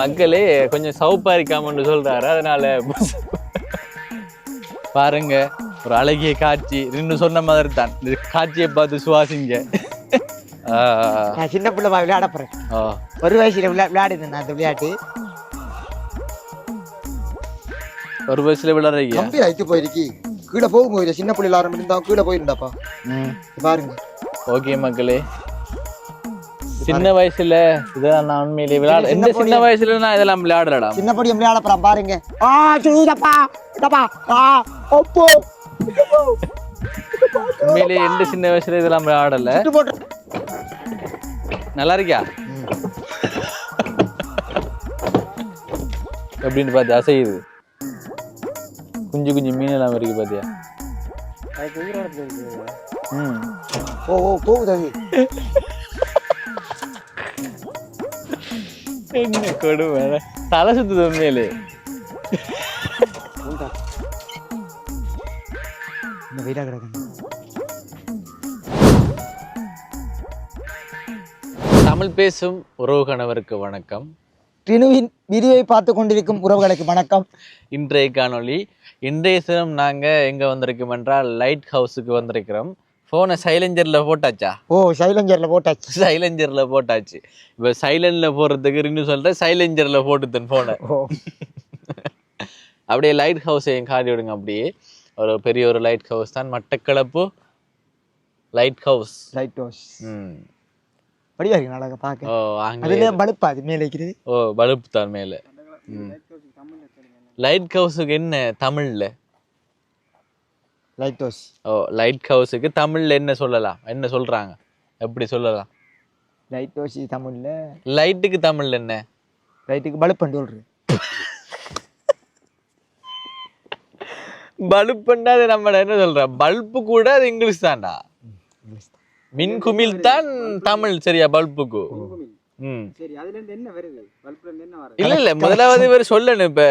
மக்களே கொஞ்சம் சவுப்பா இருக்காமன்னு சொல்றாரு. அதனால பாருங்க ஒரு அழகிய காட்சி. ரெண்டு சொன்ன மாதிரி தான். இந்த காட்சியை பார்த்து சுவாசிங்க. நான் சின்ன பிள்ளை மாதிரி விளையாட போறேன். ஒரு வயசுல விளையா விளையாடுனேன் நான் அந்த விளையாட்டு. ஒரு வயசுல விளையாடுறீங்க? கம்பி ஐத்து போயிருக்கி. கீழே போகும்போது சின்ன பிள்ளைல ஆரம்பிச்சிருந்தா கீழே போயிருந்தாப்பா. பாருங்க. ஓகே மக்களே. சின்ன வயசுல இதான் நான் உண்மையிலேயே விளையாட இந்த சின்ன வயசுல நான் இதெல்லாம் விளையாடலடா. சின்ன பொடியும் விளையாட போறான் பாருங்க. ஆ சூதப்பா இதப்பா ஆ ஒப்போ. உண்மையிலேயே எந்த சின்ன வயசுல இதெல்லாம் விளையாடல. நல்லா இருக்கியா? எப்படின்னு பார்த்து அசையுது. குஞ்சு குஞ்சு மீன் எல்லாம் இருக்கு பாத்தியா ம். ஓ ஓ போகுது என்ன கொடுமை தலை சுத்துது உண்மையிலே இந்த வெயிலா கிடக்கு தமிழ் பேசும் உறவு கணவருக்கு வணக்கம் ரினுவின் வீடியோவை பார்த்து கொண்டிருக்கும் உறவுகளுக்கு வணக்கம் இன்றைய காணொளி இன்றைய தினம் நாங்க எங்க வந்திருக்கோம் என்றால் லைட் ஹவுஸுக்கு வந்திருக்கிறோம் போனை சைலஞ்சர்ல போட்டாச்சா? ஓ சைலஞ்சர்ல போட்டாச்சு. சைலஞ்சர்ல போட்டாச்சு. இப்ப சைலண்ட்ல போடுறதுக்கு இன்னும் சொல்றேன் சைலஞ்சர்ல போட்டுத்தன் போனை ஓ. அப்படியே லைட் ஹவுஸையும் காட்டி விடுங்க அப்படியே. ஒரு பெரிய ஒரு லைட் ஹவுஸ் தான். Batticaloa light house light house ம் படிவா இருக்கு. நாளாக பார்க்க. ஓ அதுல பழுப்பா? அது மேலே வைக்கிறது? ஓ பல்ப் தான் மேல. லைட் ஹவுஸுக்கு என்ன? தமிழ்ல. லைட் ஹவுஸ் ஓ லைட் ஹவுஸுக்கு தமிழ்ல என்ன சொல்லலாம்? என்ன சொல்றாங்க? எப்படி சொல்லலாம்? லைட் ஹவுஸ் தமிழ்ல? லைட்டுக்கு தமிழ்ல என்ன? லைட்டுக்கு பழுப்புன்னு சொல்றது பல்புண்டா அது நம்ம என்ன சொல்றோம் பல்பு கூட அது இங்கிலீஷ் தான்டா. மின் குமிழ் தான் தமிழ் சரியா பல்புக்கு? ம். சரி அதுல இருந்து என்ன வருது? பல்ப்ல இருந்து என்ன வருது? இல்ல இல்ல முதலாவது இவர் சொல்லணும் இப்ப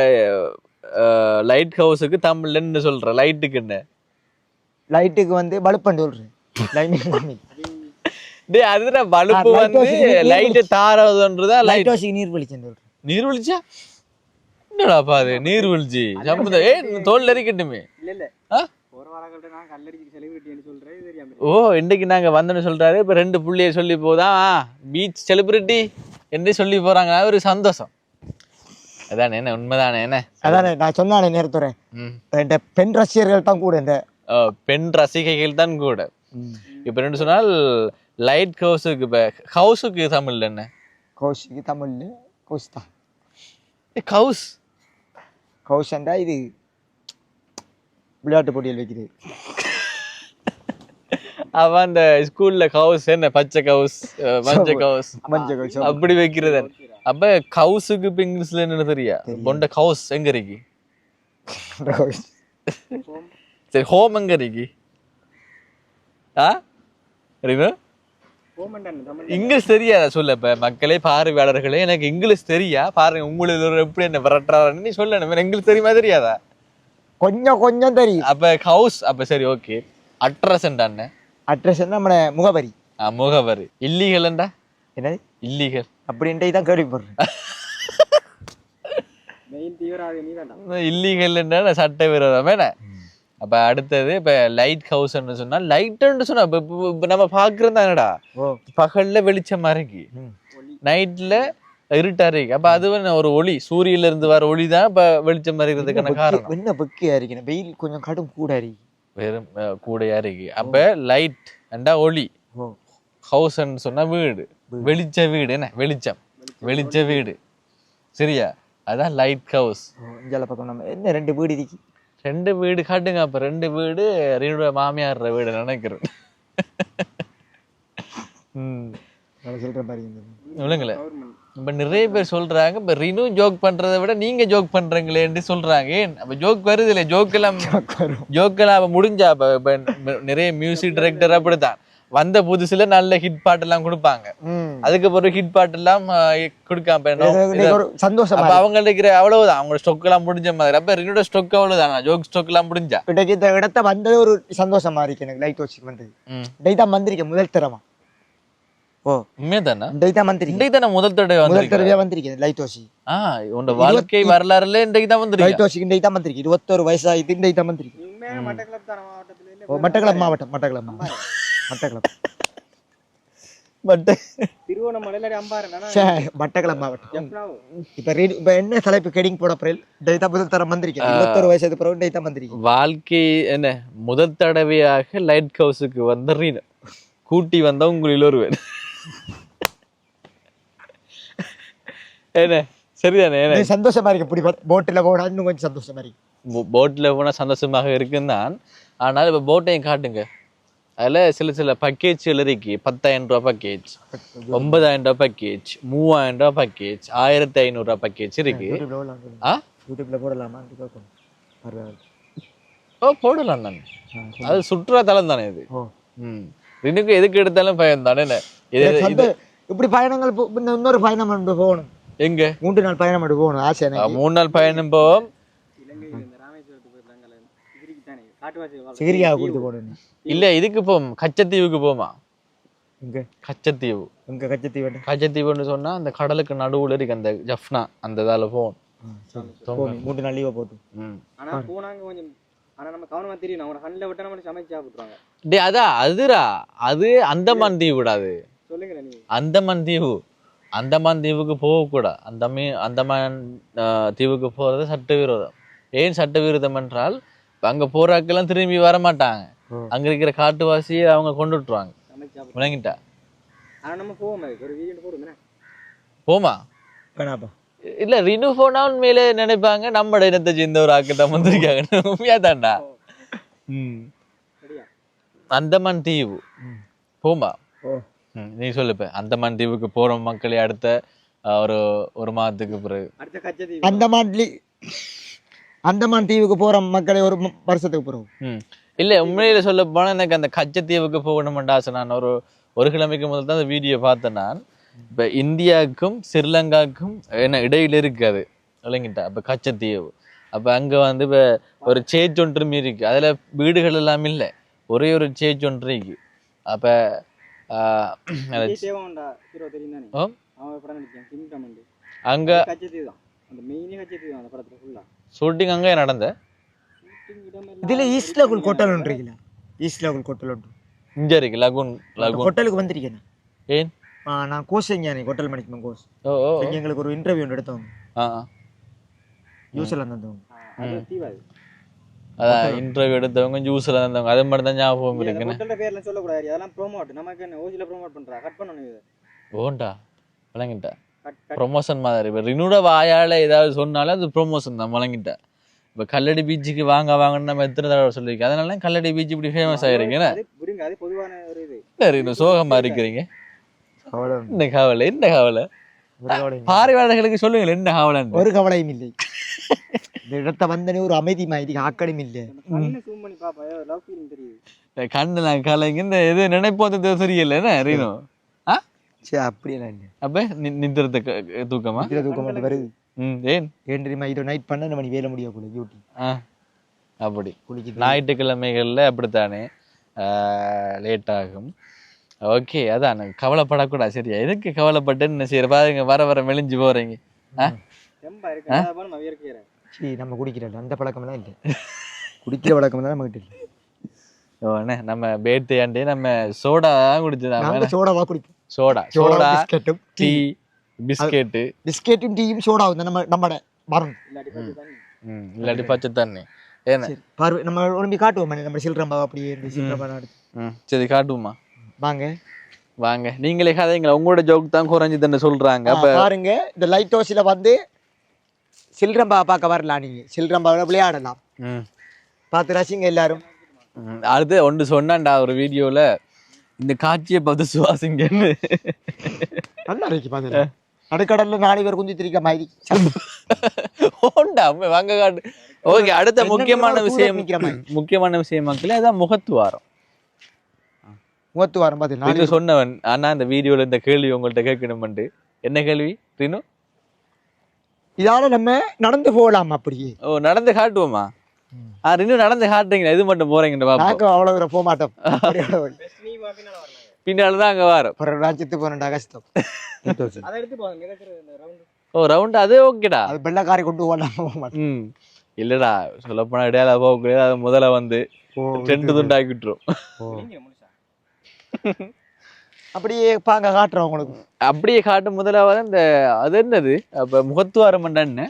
லைட் ஹவுஸுக்கு தமிழ்ல என்ன சொல்ற? லைட்டுக்கு என்ன? லைட்டுக்கு வந்து பழுப்புன்னு சொல்றது லைனிங் டேய் அதுதான் பல்பு light வந்து நீர் லைட் தாரதுன்றதா லைட் ஹவுஸுக்கு நீர் வெளிச்சம் சொல்றது. நீர்வீழ்ச்சியா? என்னடாப்பா அது நீர்வீழ்ச்சி. சம்பந்தம் ஏ தோல் இருக்கட்டுமே இல்ல இல்ல. ஆ? ஒரு வாரங்கள்ட்ட நான் கல்லடிச்சு செலிபிரிட்டின்னு சொல்றேன் இது தெரியாம ஓ இன்னைக்கு நாங்க வந்தோன்னு சொல்றாரு. இப்ப ரெண்டு புள்ளிய சொல்லி போதா? பீச் செலிபிரிட்டி என்று சொல்லி போறாங்க. அது ஒரு சந்தோஷம். அதானே என்ன உண்மைதானே என்ன? அதானே நான் சொன்னானே நேரத்துறேன் பெண் ரசிகர்கள் தான் கூட இந்த பெண் ரசிகைகள் தான் கூட. இப்ப ரெண்டு சொன்னால் லைட் ஹவுஸுக்கு இப்ப ஹவுஸுக்கு தமிழ்ல என்ன? கௌஷிக்கு தமிழ்ல கௌஷ் தான். ஹவுஸ் கௌஷண்டா இது விளையாட்டு போட்டியில் வைக்கிறது. அவ அந்த ஸ்கூல்ல ஹவுஸ் என்ன? பச்சை கவுஸ் மஞ்சள் கவுஸ் மஞ்சள் கௌஷ் அப்படி வைக்கிறது அப்ப கவுஸுக்கு இப்ப இங்கிலீஷ்ல என்ன தெரியா? பொண்ட கவுஸ் எங்க இருக்கு. சரி ஹோம் எங்க இருக்கு? ஆ? இங்கிலீஷ் தெரியாதா? சொல்ல இப்ப மக்களே பார்வையாளர்களே எனக்கு இங்கிலீஷ் தெரியா? பாருங்க உங்களுக்கு எப்படி என்ன விரட்டுறாருன்னு நீ சொல்லணும் இங்கிலீஷ் தெரியுமா தெரியாதா? கொஞ்சம் கொஞ்சம் தெரியும். அப்ப ஹவுஸ் அப்ப சரி ஓகே அட்ரஸ் என்ன? அட்ரஸ் நம்மளோட முகவரி. முகவரி இல்லீகல்ண்டா என்னது? இல்லீகல். அப்படின்ட்டு தான் கேள்விப்படுறேன். தான்டா இல்லீகல்ன்றா சட்ட விரோதம் என்ன? அப்ப அடுத்தது இப்ப லைட் ஹவுஸ்ன்னு சொன்னா லைட்னு சொன்னா இப்ப- இப்ப நம்ம பாக்குறது என்னடா? ஓ. பகல்ல வெளிச்சமா இருக்கு ம். நைட்ல இருட்டா இருக்கு. அப்ப அது ஒரு ஒளி. சூரியன்ல இருந்து வர ஒளி தான் இப்ப வெளிச்சம் இருக்கிறதுக்கான காரணம். என்ன வெக்கையா இருக்கணும் வெயில் கொஞ்சம் கடும் கூட இருக்கு. வெறும் அஹ், கூடையா இருக்கு. அப்ப லைட் அண்டா ஒளி. ஹவுஸ்ன்னு சொன்னா வீடு. வெளிச்ச வீடு. என்ன? வெளிச்சம். வெளிச்ச வீடு. சரியா? அதான் லைட் ஹவுஸ் இஞ்சால பக்கம் நம்ம என்ன ரெண்டு வீடு இருக்கு? ரெண்டு வீடு காட்டுங்க அப்ப ரெண்டு வீடு ரெண்டு மாமியார் வீடு நினைக்கிறேன். ம். பாருங்க விழுங்களேன் இப்ப நிறைய பேர் சொல்றாங்க இப்ப ரினு ஜோக் பண்றதை விட நீங்க ஜோக் பண்றீங்களேன்னு சொல்றாங்க. ஏன்? அப்ப ஜோக் வருது இல்ல ஜோக் எல்லாம் வரும். ஜோக் எல்லாம் அப்ப முடிஞ்சா அப்ப இப்ப நிறைய மியூசிக் டைரக்டர் அப்படித்தான். வந்த புதுசுல நல்ல ஹிட் பாட்டு எல்லாம் கொடுப்பாங்க. ம். அதுக்கு பிறகு ஹிட் பாட்டு எல்லாம் கொடுக்காம சந்தோஷமா அப்ப அவங்க இருக்கிற அவ்வளவுதான். அவங்க ஸ்டொக் எல்லாம் முடிஞ்ச மாதிரி. அப்ப ரினோட ஸ்டொக் அவ்வளவுதான். ஜோக் ஸ்டொக் எல்லாம் முடிஞ்சா. இந்த இடத்த வந்தது ஒரு சந்தோஷமா இருக்கு எனக்கு லைட் வச்சு வந்தது. ம். இன்றைக்கு தான் வந்திருக்கேன் முதல் தரமா ஓ. உண்மையா தானே இன்றைக்கு தான் வந்திருக்கேன். இன்றைக்கு தானே முதல் தடவை முதல் தடவையா வந்திருக்கேன் லைட் ஹோசி ஆ உன்னோட வாழ்க்கை வரலாறுல இன்றைக்கு தான் வந்திருக்கேன் லைட் ஹோசிக்கு இன்றைக்கு தான் வந்திருக்கேன். இருபத்தோரு வயசாகிட்டு இன்றைக்கு தான் வந்திருக்கேன். உண்மையாக மட்டக்களப்பு தானே மாவட்டத்தில்? மட்டக்களப்பு மாவட்டம் மட்டக்களப்பு. மாவட்டம். மட்டக்களப்பு. பட் தானே மட்டக்களப்பு மாவட்டம். இப்ப ரீ இப்ப என்ன தலைப்பு கெடிங் போட பிறகு தான் முதல் தரம் வந்திருக்கேன் இருபத்தோரு வயசுக்கு பிறகு தான் வந்திருக்கேன் வாழ்க்கை என்ன? முதல் தடவையாக லைட் ஹவுஸுக்கு வந்த ரீனு. கூட்டி வந்த உங்களில் ஒருவர் என்ன? சரிதானே சந்தோஷமா இருக்கு இப்படி போட்டில் போனா இன்னும் கொஞ்சம் சந்தோஷமா இருக்கு. போ- போட்ல போனா சந்தோஷமாக இருக்குந்தான் ஆனால் இப்போ போட்டையும் காட்டுங்க. அதுல சில சில பேக்கேஜ்கள் இருக்கு பத்தாயிரம் ரூபாய் பேக்கேஜ் ஒன்பதாயிரம் ரூபாய் பேக்கேஜ் மூவாயிரம் ரூபாய் பேக்கேஜ் ஆயிரத்தி ஐநூறு ரூபாய் பேக்கேஜ் இருக்கு யூடியூப்ல போடலாம். ஆ யூடியூப்ல ஓ போடலாம் தானே. அது சுற்றுலா தலம் தானே இது? ம். ரினுக்கு எதுக்கு எடுத்தாலும் பயம் தானே இப்படி பயணங்கள் இன்னொரு பயணம் போகணும். எங்க? மூன்று நாள் பயணம் போகணும். ஆசை மூணு நாள் பயணம் போவோம் இலங்கையில் இந்த ராமேஸ்வரத்துக்கு போயிருந்தாங்க இதுக்கு தானே காட்டுவாசி வாழ்க்கை. சிகிரியா கொடுத்து போகணும் இல்ல இதுக்கு போவோம் கச்சத்தீவுக்கு போமா? இங்க கச்சத்தீவு. இங்க கச்சத்தீவு கச்சத்தீவுன்னு சொன்னா அந்த கடலுக்கு நடுவுல இருக்கு அந்த ஜஃப்னா அந்த இதால போகணும் மூன்று நாள் லீவை போட்டு. ம். ஆனா போனாங்க கொஞ்சம் ஆனா நம்ம கவனமா தெரியும். அவங்க கண்ணில் விட்டா நம்ம சமைச்சு சாப்பிட்ருவாங்க டேய் அதான் அதுரா. அது அந்தமான் தீவு விடாது சொல்லுங்களேன் நீங்க அந்தமான் தீவு. அந்தமான் தீவுக்கு போகக்கூடாது அந்த மீ அந்தமான் தீவுக்கு போறது சட்டவிரோதம். ஏன் சட்டவிரோதம் என்றால் அங்க போறாக்கெல்லாம் திரும்பி வர மாட்டாங்க. அங்க இருக்கிற காட்டுவாசியை அவங்க கொண்டு விட்டுருவாங்க. விளங்கிட்டா? போமா? வேணாப்பா. இல்ல ரினு போனா உண்மையிலே நினைப்பாங்க நம்ம இனத்தை சேர்ந்த ஒரு ஆக்கு தான் வந்திருக்காங்க. உண்மையா சரியா அந்தமான் தீவு. போமா? நீ சொல்லு இப்ப. அந்தமான் தீவுக்கு போற மக்களே அடுத்த ஒரு ஒரு மாதத்துக்கு பிறகு. அடுத்த அந்தமான் அந்தமான் தீவுக்கு போற மக்களை ஒரு வருஷத்துக்கு பிறகு. இல்ல உண்மையில சொல்ல போனா எனக்கு அந்த கச்சத்தீவுக்கு போகணும்னு ஆசை. நான் ஒரு ஒரு கிழமைக்கு முதல் தான் அந்த வீடியோ பார்த்தேன் நான். இப்ப இந்தியாவுக்கும் ஸ்ரீலங்காவுக்கும் என்ன இடையில இருக்காது விளங்கிட்டா. அப்ப கச்சத்தீவு அப்ப அங்க வந்து இப்ப ஒரு சேச் ஒன்று இருக்கு அதுல வீடுகள் எல்லாம் இல்ல. ஒரே ஒரு சேச் ஒன்று இருக்கு. அப்ப அங்க ஷூட்டிங் அங்கே நடந்த. இதுல ஈஸ்ட் லகுல் ஹோட்டல் ஒன்று இருக்குல்ல? ஈஸ்ட் லகுல் ஹோட்டல் ஒன்று. இங்க இருக்கு லகுன் லகுன் ஹோட்டலுக்கு வந்திருக்கேன் ஏன்? நான் கோர்ஸ் செஞ்சேன் ஹோட்டல் மேனேஜ்மெண்ட் கோர்ஸ் எங்களுக்கு ஒரு இன்டர்வியூ ஒன்று எடுத்தவங்க ஆ ஆ. நியூசிலாந்து வந்தவங்க. அது தீவாது அதான் இன்டர்வியூ எடுத்தவங்க ஜூஸ்ல இருந்தவங்க அது மட்டும் தான் ஞாபகம் இருக்குன்னு ஹோட்டல்ல பேர்லாம் சொல்லக்கூடாது அதெல்லாம் ப்ரோமோட் நமக்கு என்ன ஓசில ப்ரோமோட் பண்றா? கட் பண்ணணும் இது. ஓண்டா கட் ப்ரொமோஷன் மாதிரி. இப்போ ரினோட வாயால ஏதாவது சொன்னாலும் அது ப்ரொமோஷன் தான் விளங்கிட்டா இப்போ கல்லடி பீச்சுக்கு வாங்க வாங்கன்னு நம்ம எத்தனை தடவை சொல்லியிருக்கோம் அதனால தான் கல்லடி பீச் இப்படி ஃபேமஸ் இது. என்ன ரினு சோகமா இருக்கிறீங்க என்ன கவலை என்ன கவலை? பார்வையாளர்களுக்கு சொல்லுங்கள் என்ன கவலைன்னு ஒரு கவலையும் இல்லை. இந்த இடத்த வந்தனே ஒரு அமைதி மாதிரி ஆக்கடும் இல்லை. கண்ணை கண்ணுலாம் கலைங்க இந்த இது நினைப்போது தெரியல என்ன ரீனு சரி அப்படியெல்லாம் அப்போ நித்திரத்தை தூக்கமா? இதுல தூக்கம் மட்டும் வருது. ம் ஏன்? ஏன் தெரியுமா? இது நைட் பன்னெண்டு மணி வேலை முடிய கூட டியூட்டி ஆ அப்படி. ஞாயிற்றுக்கிழமைகளில் அப்படித்தானே? லேட் ஆகும். ஓகே அதான் கவலைப்படக்கூடாது சரியா? எதுக்கு கவலைப்பட்டு என்ன செய்யற? பாருங்க வர வர மெலிஞ்சு போறீங்க. சரி நம்ம குடிக்கிறோம். அந்த பழக்கம்லாம் இல்லை. குடிக்கிற பழக்கம் தான் நம்ம கிட்ட இல்லை. ஓ, அண்ணே, நம்ம பேர்த்டே நம்ம சோடா தான் குடிச்சோம் நாங்க சோடாவா குடிப்போம். சோடா. சோடா சோடா பிஸ்கட்டும் டீ பிஸ்கெட்டு. பிஸ்கெட்டும் டீயும் சோடாவும் தான். நம்ம நம்மட மரம் இல்லாட்டி பச்சை தண்ணி. ம் இல்லாட்டி பச்சை தண்ணி. ஏன்னா? பார்வை நம்ம ஒழும்பி காட்டுவோம் நம்ம சில்லறம்பா அப்படியே இருந்து ம். சரி காட்டுவோமா வாங்க. வாங்க. நீங்களே கதைங்களா? உங்களோட ஜோக் தான் குறைஞ்சதுன்னு சொல்றாங்க. அப்ப பாருங்க இந்த லைட் ஹவுஸ்ல வந்து சில்லறம்பா பார்க்க வரலாம் நீங்க. சில்லறம்பாவில் விளையாடலாம். ம். பார்த்து ரசிங்க எல்லாரும். அடுத்து ஒன்று சொன்னான்டா ஒரு வீடியோல இந்த காட்சியை பார்த்து சுவாசிங்கன்னு. நல்லா இருக்கு பாத்து நடுக்கடல்ல நாலு பேர் குஞ்சு திரிக்க மாதிரி. ஓண்டா வாங்க காட்டு. ஓகே அடுத்த முக்கியமான விஷயம். முக்கியமான விஷயம் மக்களே அதான் முகத்துவாரம். மூத்து வாரம் பார்த்து நாலு இது சொன்னவன் ஆனா இந்த வீடியோல இந்த கேள்வி உங்கள்ட்ட கேட்கணும்ட்டு என்ன கேள்வி ரீனு? இதால நம்ம நடந்து போகலாம் அப்படியே. ஓ நடந்து காட்டுவோமா? ஆ ரினு நடந்து காட்டுறீங்களா? இது மட்டும் போறீங்கன்னு பாப்போம். அவ்வளவு தூரம் போக மாட்டோம். பின்னால தான் அங்க வரும். அப்புறம் ராஜ்யத்து போனடா கஷ்டம் ஓ ரவுண்ட் அது ஓகேடா. அது வெள்ளக்காரி கொண்டு போனா போக மாட்டேன் ம். இல்லடா சொல்லப்போனா இடையால போகக்கூடாது அது முதல்ல வந்து ரெண்டு துண்டாக்கி விட்டுரும் அப்படியே பாங்க காட்டுறோம் உங்களுக்கு. அப்படியே காட்டு முதலாவது இந்த அது என்னது? அப்ப முகத்துவாரம் என்ன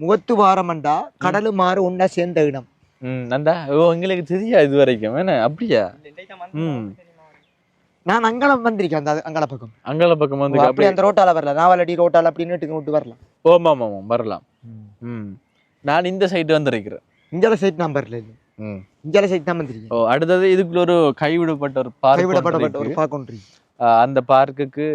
முகத்து வாரமண்டா கடலு மாறு ஒன்னா சேர்ந்த இடம். ம் நந்தா ஓ எங்களுக்கு தெரியா இது வரைக்கும். என்ன அப்படியா? இந்த ம். நான் அங்கலம் வந்திருக்கேன் அந்த அங்கல பக்கம். அங்கால பக்கம் வந்து அப்படி அப்படியே? அந்த ரோட்டால வரல. நாவலடி ரோட்டால அப்படி நீட்டுக்கு விட்டு வரலாம். ஓமா ஆமா வரலாம். ம். நான் இந்த சைடு வந்திருக்கிறேன். இஞ்சால சைட் நம்பர் இல்லை. ம். இஞ்சால சைட் தான் வந்திருக்கேன். ஓ அடுத்தது இதுக்குள்ள ஒரு கைவிடப்பட்ட ஒரு பார்க் கைவிடப்பட்ட ஒரு பார்க்கொன்றி அந்த பார்க்குக்கு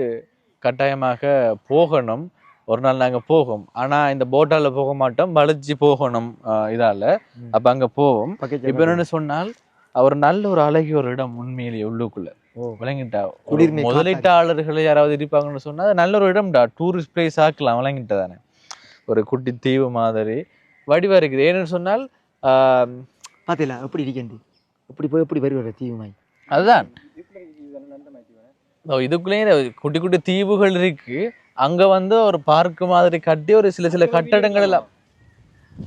கட்டாயமாக போகணும். ஒரு நாள் நாங்க போகும். ஆனா இந்த போட்டால போக மாட்டோம். வளைச்சு போகணும் இதால. அப்ப அங்க போவோம். இப்ப என்னன்னு சொன்னால் அவர் நல்ல ஒரு அழகிய ஒரு இடம் உண்மையிலேயே உள்ளுக்குள்ள. ஓ. விளங்கிட்டா. முதலீட்டாளர்கள் யாராவது இருப்பாங்கன்னு சொன்னா அது நல்ல ஒரு இடம்டா. டூரிஸ்ட் பிளேஸ் ஆக்கலாம். விளங்கிட்ட தானே. ஒரு குட்டி தீவு மாதிரி. வடிவா இருக்குது ஏன்னு சொன்னால் ஆஹ் பாத்தீங்களா? எப்படி இருக்கேன் எப்படி போய் எப்படி வருவாரு தீவுமாய்? அதுதான். இப்படி இதுக்குள்ளேயே குட்டி குட்டி தீவுகள் இருக்கு. அங்க வந்து ஒரு பார்க் மாதிரி கட்டி ஒரு சில சில கட்டடங்கள் எல்லாம்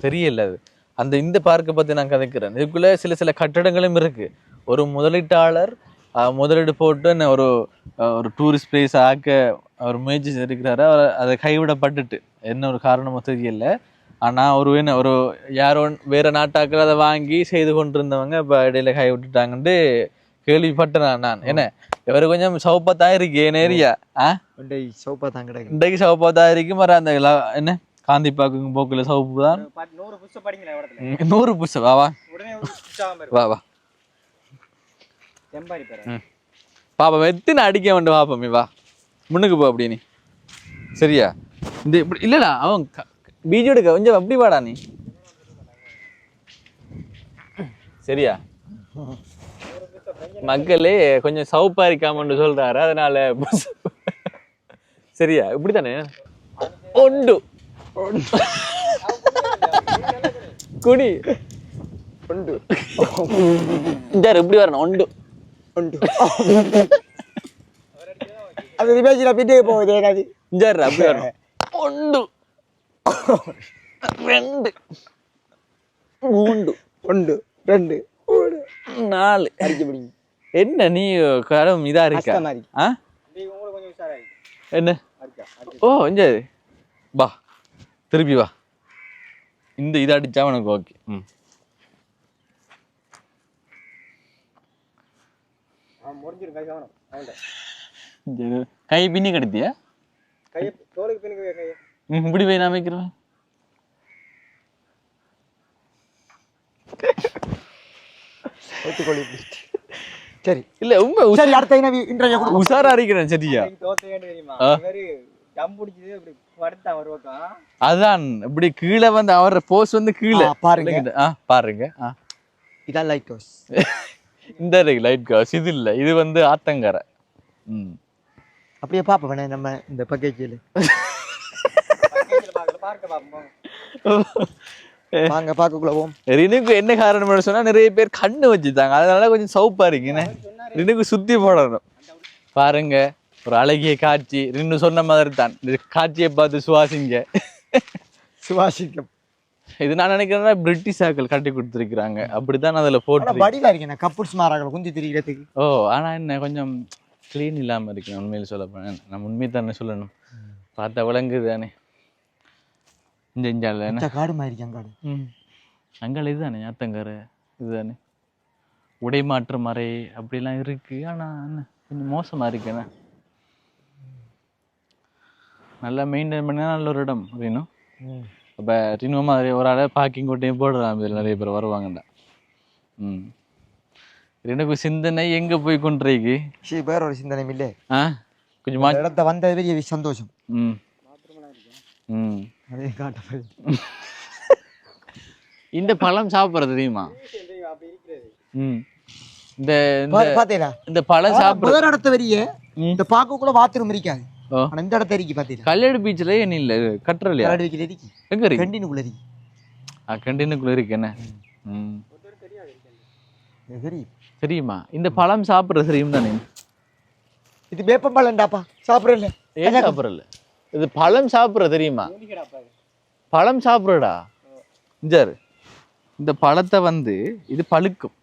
தெரியல அது. அந்த இந்த பார்க்கை பத்தி நான் கதைக்கிறேன். இதுக்குள்ள சில சில கட்டடங்களும் இருக்கு. ஒரு முதலீட்டாளர் முதலீடு போட்டு என்ன ஒரு ஒரு டூரிஸ்ட் பிளேஸ் ஆக்க அவர் முயற்சி இருக்கிறாரு அவர் அதை கைவிடப்பட்டுட்டு. என்ன ஒரு காரணமோ தெரியல. ஆனா ஒரு என்ன ஒரு யாரோ வேற நாட்டாக்கள் அதை வாங்கி செய்து கொண்டிருந்தவங்க இப்ப இடையில கை விட்டுட்டாங்கன்ட்டு கேள்விப்பட்டேன் நான். என்ன? இவர் கொஞ்சம் சௌப்பத்தா இருக்கு என் ஏரியா? சோப்பா தான் கிடக்கு. இன்றைக்கு சௌப்பத்தா இருக்கு மற அந்த என்ன? காந்தி பாக்கு போக்குல சௌப்பு தான். நூறு புஷ வா வா. வா வா. பாப்பா எத்தனை அடிக்க வேண்டும் பாப்பமே வா. முன்னுக்கு போ அப்படி நீ. சரியா? இந்த இப்படி இல்லடா அவன் பீஜி எடுக்க கொஞ்சம் அப்படி வாடா நீ. சரியா? மக்களே கொஞ்சம் சவுப்பா இருக்காமன்னு சொல்றாரு. அதனால சரியா? இப்படித்தானே? ஒண்டு. குடி. ஒண்டு. இந்த இப்படி வரணும். ஒண்டு. உண்டு அது ரிவேஜில பிட்டு போகுது ஏனாது இஞ்சாரு அப்படி வரணும். ஒண்டு. ரெண்டு. மூண்டு ஒன்று ரெண்டு. நாலு. அடிக்க முடியும் என்ன நீ கரம் இதா இருக்கா? ஆ? கொஞ்சம் என்ன? ஓ இங்க. வா. திருப்பி வா. இந்த இதை அடிச்சா உனக்கு ஓகே. ம். கை பின்னி கடுத்தியா? இப்படி போய் நான் வைக்கிறேன் ஒத்துக்கொள்ளி சரி. இல்ல உண்மை உஷா- சரி அடுத்த இனவி இன்றைய உஷாரா இருக்கிறேன் சரியா? இன்னைக்கு தோத்தையான்னு தெரியுமா? ஆ. இவரு டம் பிடிச்சது இப்படி படுத்தான் ஒரு பக்கம். அதான் இப்படி கீழே வந்து அவர் போஸ் வந்து கீழே. பாருங்க. ஆ பாருங்க ஆ. இதான் லைட் ஹவுஸ் இந்த லைட் காஸ் இது இல்ல இது வந்து ஆத்தங்கரை. ம். அப்படியே பாப்போம் வேணே நம்ம இந்த பக்கேஜில் பார்க்க பார்ப்போம். வாங்க பார்க்கக்குள்ள போவோம். ரினுக்கு என்ன காரணம்னு சொன்னா நிறைய பேர் கண்ணு வச்சுட்டாங்க. அதனால கொஞ்சம் சவுப்பா இருக்குண்ணே ரினுக்கு சுத்தி போடணும். பாருங்க ஒரு அழகிய காட்சி. ரின்னு சொன்ன மாதிரி தான் இந்த காட்சியை பார்த்து சுவாசிங்க. சுவாசிக்கும் இது நான் நினைக்கிறேன்னா பிரிட்டிஷ் ஆக்கள் கட்டி கொடுத்துருக்காங்க அப்படித்தான் அதுல போட்டு வடிவா இருக்கேன் கப்புட்ஸ் மாறாங்க குந்தி திரிகிறதுக்கு ஓ ஆனா என்ன கொஞ்சம் க்ளீன் இல்லாம இருக்கு. உண்மையில சொல்ல போனேன். நம்ம உண்மையை தானே சொல்லணும். பார்த்தா விளங்குது தானே. இந்த இஞ்சால காடு மாதிரி அங்காடு ம். அங்கால இதுதானே ஆத்தங்கரை? இதுதானே. உடை மாற்று மறை அப்படிலாம் இருக்கு. ஆனா என்ன? கொஞ்சம் மோசமா இருக்கு என்ன? நல்லா மெயின்டைன் பண்ணா நல்ல ஒரு இடம் ரீனு. அப்போ ரினு மாதிரி ஒரு ஆளை பார்க்கிங் கொட்டையும் போடுறான் இதில் நிறைய பேர் வருவாங்கடா. ம். எனக்கு சிந்தனை எங்க போய் கொண்டிருக்கு? சரி வேற ஒரு சிந்தனை இல்லை. ஆ? கொஞ்சம் இடத்த வந்தது பெரிய சந்தோஷம். ம். அதே காட்ட இந்த பழம் சாப்பிட்றது தெரியுமா? தெரியும் ம். இந்த பாத்தீங்களா? இந்த பழம் சாப்பிட்றது முதல் இடத்த வரிய. இந்த பாக்கக்குள்ள பாத்ரூம் இருக்காது. ஆனா இந்த இடத்த இருக்கு பாத்தீங்களா? கல்லடு பீச்சில் என்ன இல்லை? கட்டுறலையா? வைக்கிற இருக்கு எங்க இருக்கு? கண்டினுக்குள்ள இருக்கு ஆ கண்டினுக்குள்ள இருக்கு என்ன? ம். சரி தெரியுமா? இந்த பழம் சாப்பிட்றது தெரியும் தானே இது வேப்பம்பழம்டாப்பா சாப்பிடல ஏன் சாப்பிடல இது பழம் சாப்பிட்ற தெரியுமா? பழம் சாப்பிட்றடா. இஞ்சாரு. இந்த பழத்தை வந்து இது பழுக்கும்.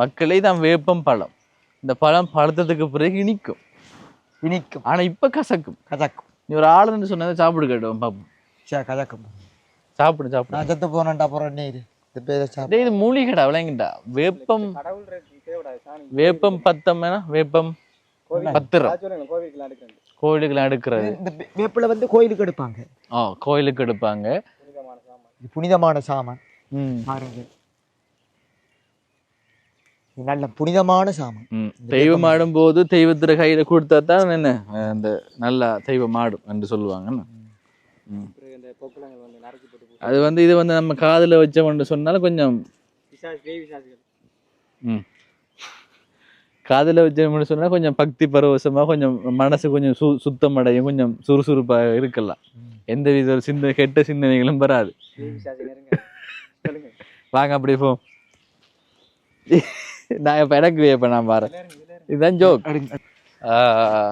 மக்களே தான் வேப்பம் பழம். இந்த பழம் பழுத்ததுக்கு பிறகு இனிக்கும். இனிக்கும். ஆனா இப்ப கசக்கும். கதக்கும் நீ ஒரு ஆளுன்னு சொன்னதை சாப்பிடு கேட்டோம் பாப்போம் சே கதக்கும் சாப்பிடு சாப்பிடு. நான் செத்து போனேன்டா நீ இது? இந்த பேரை சாப்பிடு. டேய், இது மூலிகைடா விளங்கிட்டா வேப்பம் வேப்பம் பத்தம் என்ன? வேப்பம் பத்திரம். கோயிலுக்குலாம் எடுக்கிறது. இந்த வேப்பிலை வந்து கோயிலுக்கு எடுப்பாங்க. ஆ கோயிலுக்கு எடுப்பாங்க. புனிதமான சாமான். இது புனிதமான சாமான். ம். பாருங்க. இது நல்ல புனிதமான சாமான். ம். தெய்வம் ஆடும்போது தெய்வத்திர கையில கொடுத்தா தான் என்ன? அந்த நல்லா தெய்வம் ஆடும் என்று சொல்லுவாங்க அது வந்து இது வந்து நம்ம காதுல வச்சோம்னு சொன்னாலும் கொஞ்சம் ம். காதுல வச்சோம்னு சொன்னா கொஞ்சம் பக்தி பரவசமா கொஞ்சம் மனசு கொஞ்சம் சு சுத்தம் அடையும் கொஞ்சம் சுறுசுறுப்பாக இருக்கலாம். எந்த வித சிந்த கெட்ட சிந்தனைகளும் வராது. வாங்க அப்படி போ. நான் இப்ப எனக்கு இப்ப நான் பாரு இதுதான் ஜோக்.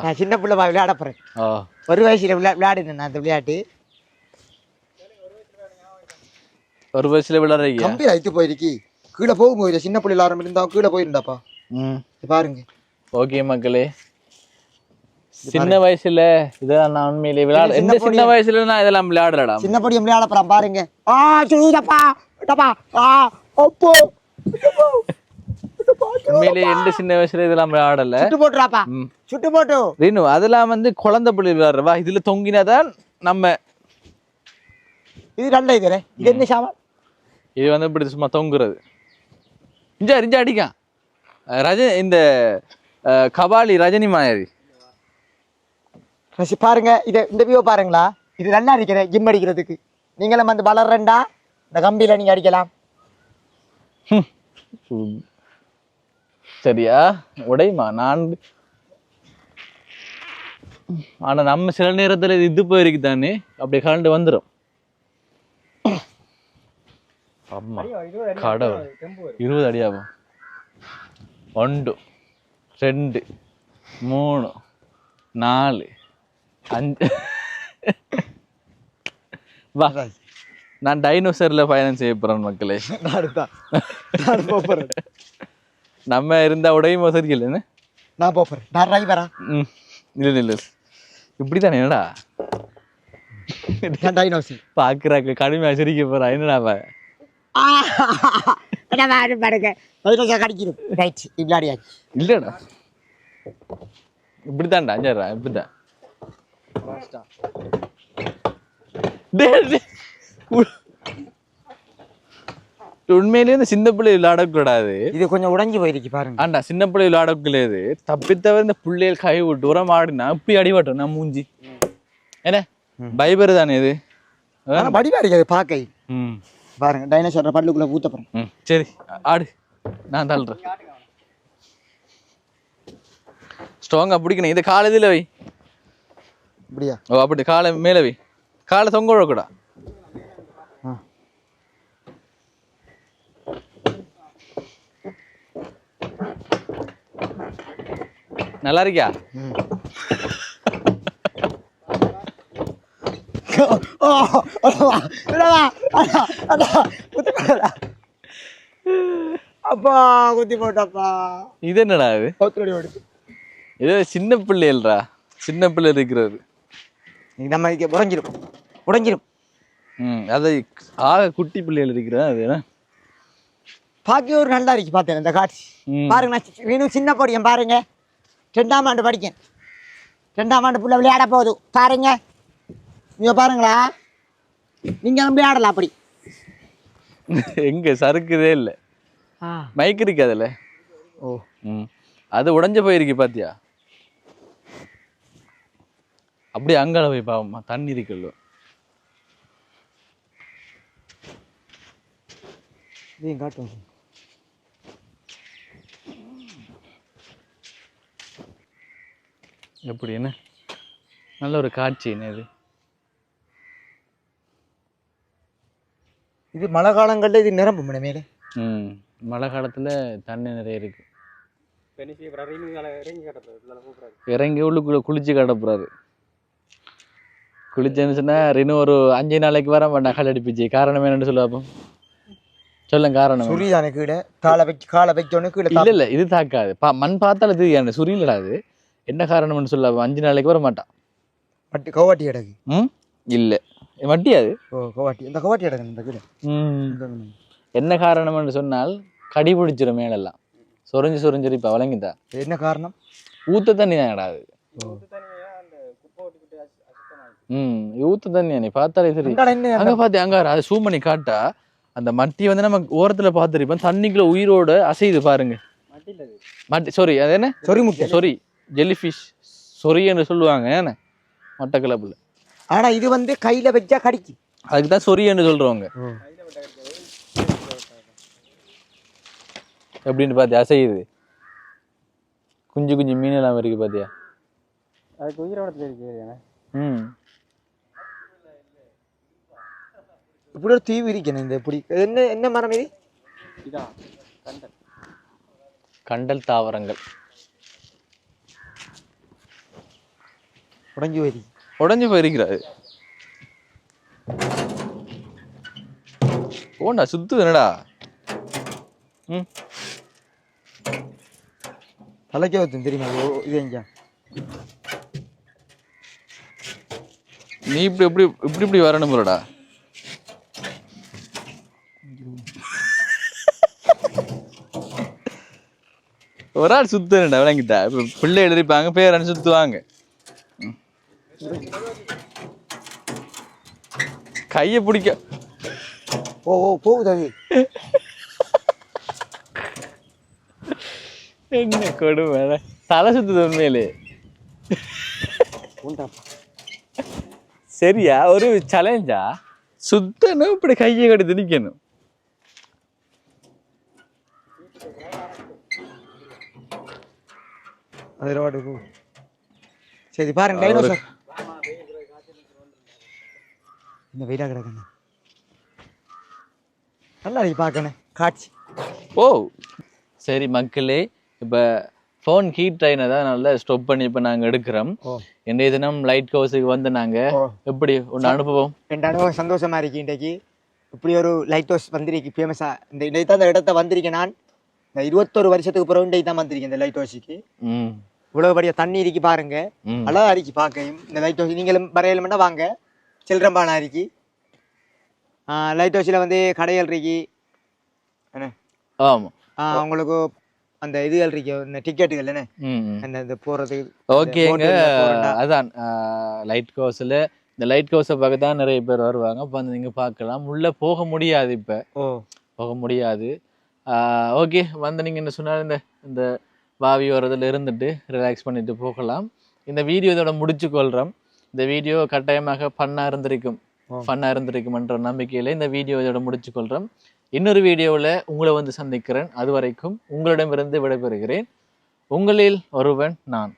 நான் சின்ன பிள்ளை விளையாட போறேன். ஓ ஒரு வயசுல விளையா விளையாடினேன் நான் அந்த விளையாட்டு. ஒரு வயசுல விளையாடுறீங்க? கம்பி அழைத்து போயிருக்கி. கீழே போகும் போயிரு சின்ன பிள்ளைல ஆரம்பிருந்தா கீழே போயிருந்தாப்பா. பாருங்க. ஓகே மக்களே. சின்ன வயசுல இதெல்லாம் நான் உண்மையிலே விளையாட எந்த சின்ன வயசுல நான் இதெல்லாம் விளையாடலடா. சின்ன பொடியும் விளையாட போறான் பாருங்க. ஆ சுடுதப்பா டப்பா ஆ ஒப்பு உண்மையிலே எந்த சின்ன வயசுல இதெல்லாம் விளையாடல. சுட்டு போட்டுறாப்பா. சுட்டு போட்டு. ரீனு அதெல்லாம் வந்து குழந்தை பிள்ளை விளையாடுறவா இதுல தொங்கினாதான் நம்ம இது நல்ல இது என்ன சாமான்? இது வந்து இப்படி சும்மா தொங்குறது. இஞ்சா இஞ்சா அடிக்கான். ரஜ இந்த கபாலி ரஜினி மாதிரி. ரசி பாருங்க இது இந்த வியூ பாருங்களா? இது நல்லா இருக்கிறேன் ஜிம் அடிக்கிறதுக்கு. நீங்களும் வந்து வளர்றேன்டா இந்த கம்பியில நீங்க அடிக்கலாம். சரியா? உடையுமா? நான் ஆனா நம்ம சில நேரத்துல இது இது போயிருக்கு தானே அப்படியே கலண்டு வந்துடும் அம்மா கடவுள். இருபது அடியாகும். ஒன்று ரெண்டு மூணு நாலு அஞ்சு. வா. நான் டைனோசர்ல பயணம் செய்ய போறேன் மக்களே. நான் தான் போறேன். நம்ம இருந்தா உடையும் வசதி இல்லைன்னு நான் போறேன். நான் டிரைவரா ம். இல்லை இல்லை இப்படித்தானே என்னடா? நான் டைனோசி பாக்குறாக்க கடுமையா சிரிக்க போறா. என்னடா அவ பாருங்க. டைனோசா கடிக்கிறோம் ரைட் இல்லடா. இப்படிதான் உண்மையிலேயே இந்த சின்ன பிள்ளை விளையாடக்கூடாது இது கொஞ்சம் உடைஞ்சு போயிருக்கு பாருங்க. ஆண்டா சின்ன பிள்ளை விளையாடக்கூடாது தப்பித்தவர் இந்த பிள்ளைகள் கை விட்டு உரம் ஆடினா இப்படி அடிபட்டோம் நான் மூஞ்சி. என்ன? பைபர் தானே இது? வடிவா இருக்கு அது பார்க்க ம். பாருங்க டைனோசர் பல்லுக்குள்ள ஊத்த போறேன். சரி ஆடு. நான் தள்ளுறேன். ஸ்ட்ராங்கா பிடிக்கணும். இது காலை இதில் வை? இப்படியா? ஓ அப்படி. காலை மேலே வை. காலை தொங்க விடக்கூடா. ஆ. நல்லா இருக்கியா ஓ அடவா, அடவா, அடா, அடா, குத்தி போடா. அப்பா குத்தி போட்டப்பா. இது என்னடா இது? பௌத்தடி ஓடு இது சின்ன பிள்ளைகள்ரா சின்ன பிள்ளை இருக்கிறது. நம்ம இங்க உடைஞ்சிரும். உடைஞ்சிரும். ம் அதை ஆக குட்டி பிள்ளைகள் இருக்கிறதா அது என்ன? பார்க்கவே ஒரு நல்லா இருக்கு பார்த்தேன் இந்த காட்சி. பாருங்க நான் இன்னும் சின்ன பொடியன் பாருங்க. ரெண்டாம் ஆண்டு படிக்கேன். ரெண்டாம் ஆண்டு புள்ள விளையாட போகுது. பாருங்க. நீங்க பாருங்களா. நீங்க விளையாடலாம் அப்படி? எங்க சறுக்குதே இல்லை. மைக் இருக்கு அதுல. ஓ. ம். அது உடைஞ்சு போயிருக்கு பாத்தியா? அப்படியே அங்கால போய் பாவமா தண்ணி இருக்குல்ல இதையும் காட்டும். எப்படி என்ன? நல்ல ஒரு காட்சி என்ன இது? இது மழை காலங்கள்ல இது நிரம்பும் மேலே. ம் மழை காலத்துல தண்ணி நிறைய இருக்கு. இறங்கி உள்ளுக்குள்ள குளிச்சு கடப்புறாரு. குளிச்சேன்னு சொன்னா இன்னும் ஒரு அஞ்சு நாளைக்கு வர மாட்டான் கல் அடிப்பிச்சு. காரணம் என்னன்னு சொல்ல பார்ப்போம் சொல்லுங்க காரணம்? சுரிதானே கீழே? காலை வைக்க காலை வைக்கணும் கீழே இல்ல இல்ல இது தாக்காது. பா மண் பார்த்தாலும் இது சுரியலடா அது என்ன காரணம்னு சொல்ல அஞ்சு நாளைக்கு வர மாட்டான் மட்டி கவாட்டி கிடக்கு. ம்? இல்ல. மட்டியாது ஓ கவாட்டி. இந்த கவாட்டி கிடக்கு இந்த கீழே. ம். என்ன காரணம்னு சொன்னால் கடி பிடிச்சிரும் மேலெல்லாம். சொரிஞ்சு சொரிஞ்சிருப்பா வழங்கிட்டா. என்ன காரணம்? ஊத்த தண்ணி அது. ஓட்டிக்கிட்டு அசுத்தமாக ம் ஊத்த தண்ணி நீ பார்த்தாலே சரி. அங்க பாத்து அங்க அது சூம் பண்ணி காட்டா அந்த மட்டி வந்து நம்ம ஓரத்துல பார்த்துருப்போம் தண்ணிக்குள்ள உயிரோட அசையுது பாருங்க. மட்டில் அது. மட்டி சாரி அது என்ன? சொறி முட்டை. சொரி ஜெல்லி ஃபிஷ் சொரி என்று சொல்லுவாங்க என்ன? மட்டக்கிளப்புல ஆனா இது வந்து கையில வச்சா கடிக்கு. அதுக்கு தான் சொரி என்று சொல்றவங்க எப்படின்னு பாத்தியா? அசையுது. குஞ்சு குஞ்சு மீன் எல்லாம் இருக்கு பாத்தியா? அதுக்கு உயிரோடத்தில் இருக்கு ம். இப்படி ஒரு தீவு இருக்கணும் இந்த இப்படி என்ன என்ன மரம் இது? இதான் கண்டல். கண்டல் தாவரங்கள். உடஞ்சி போயிருக்கு உடஞ்சு போயிருக்கிறாரு. ஓண்டா சுத்து என்னடா? ம். தலைக்கே ஊற்றும் தெரியுமா? இது எங்க? நீ இப்படி இப்படி இப்படி இப்படி வரணும் போலடா. ஒரு ஆள் சுத்துறா விளங்கிட்டா இப்ப பிள்ளை எழுதிப்பாங்க பேரன் சுத்துவாங்க. கைய பிடிக்க. ஓ ஓ போகுது அது. என்ன கொடுமை தலை சுத்துது உண்மையிலே. சரியா? ஒரு சேலஞ்சா சுத்தணும் இப்படி கையை கட்டி நிக்கணும். அது ரோடு போ. சரி பாருங்க டைனோசர் இந்த வெயிலா கிடக்குங்க நல்லா இருக்கு பார்க்கணும். காட்சி. ஓ சரி மக்களே இப்போ ஃபோன் ஹீட் ஆயினதான் நல்லா ஸ்டாப் பண்ணி இப்போ நாங்கள் எடுக்கிறோம். இன்றைய தினம் லைட் ஹவுஸுக்கு வந்து நாங்கள் எப்படி ஒன்று அனுபவம் ரெண்டாயிரம் சந்தோஷமா இருக்கு இன்றைக்கு. இப்படி ஒரு லைட் ஹவுஸ் வந்திருக்கு ஃபேமஸா இந்த இன்றைக்கு தான் இந்த இடத்த வந்திருக்கேன் நான். இந்த இருபத்தொரு வருஷத்துக்கு பிறகு இன்றைக்கு தான் வந்திருக்கேன் இந்த லைட் ஹவுஸுக்கு இவ்வளவு பெரிய தண்ணி இருக்கு பாருங்க. அழகா இருக்கு பார்க்கையும் இந்த லைட் ஹவுஸ் நீங்களும் வரையலுமெண்டா வாங்க. சில்லறம்பானா இருக்கு லைட் ஹவுஸில் வந்து கடைகள் இருக்கு என்ன ஆமாம் உங்களுக்கு அந்த இதுகள் இருக்கு இந்த டிக்கெட்டுகள் என்ன? அந்த இந்த போறது ஓகேங்க. அதான் லைட் ஹவுஸில் இந்த லைட் ஹவுஸை பார்க்க தான் நிறைய பேர் வருவாங்க. அப்போ வந்து நீங்கள் பார்க்கலாம். உள்ளே போக முடியாது இப்போ. ஓ. போக முடியாது. ஓகே. வந்து நீங்கள் என்ன சொன்னாலும் இந்த இந்த வாவி ஓரத்தில் இருந்துட்டு ரிலாக்ஸ் பண்ணிட்டு போகலாம். இந்த வீடியோ இதோட முடிச்சு கொள்கிறோம் இந்த வீடியோ கட்டாயமாக ஃபன்னாக இருந்திருக்கும். ஃபன்னாக இருந்திருக்கும்ன்ற நம்பிக்கையில் இந்த வீடியோ இதோட முடிச்சு கொள்கிறோம் இன்னொரு வீடியோவில் உங்களை வந்து சந்திக்கிறேன். அது வரைக்கும் உங்களிடமிருந்து விடைபெறுகிறேன். உங்களில் ஒருவன் நான்.